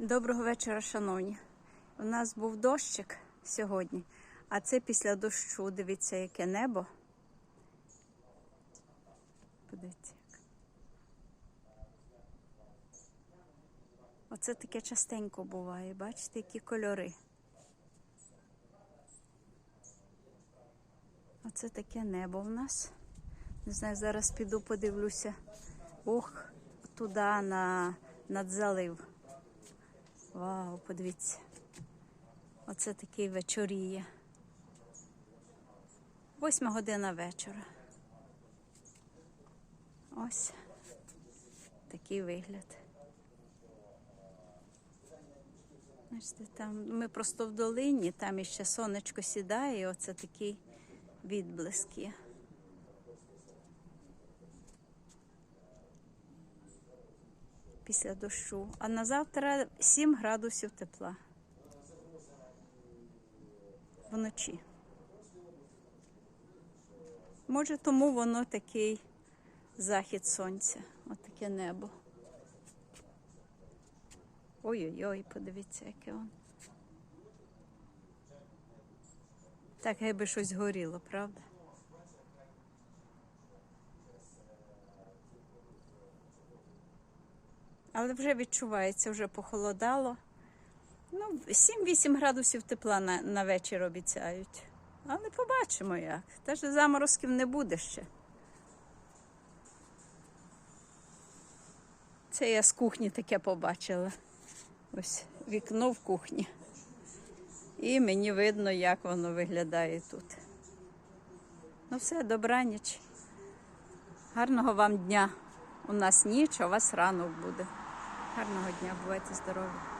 Доброго вечора, шановні. У нас був дощик сьогодні, а це після дощу. Дивіться, яке небо. Подивіться. Оце таке частенько буває. Бачите, які кольори. Оце таке небо в нас. Не знаю, зараз піду подивлюся. Ох, туди на, над залив. Вау, подивіться. Оце такий вечоріє. Восьма година вечора. Ось такий вигляд. Бачите, там ми просто в долині, там іще сонечко сідає, і оце такий відблиск є. Після дощу. А на завтра 7 градусів тепла. Вночі. Може, тому воно такий захід сонця. Отаке небо. Ой-ой-ой, подивіться, яке воно. Так, якби щось горіло, правда? Але вже відчувається, вже похолодало. Ну, 7-8 градусів тепла на, на вечір обіцяють. Але побачимо як. Теж заморозків не буде ще. Це я з кухні таке побачила. Ось вікно в кухні. І мені видно, як воно виглядає тут. Ну все, добраніч. Гарного вам дня. У нас ніч, а у вас ранок буде. Гарного дня, бувайте здорові.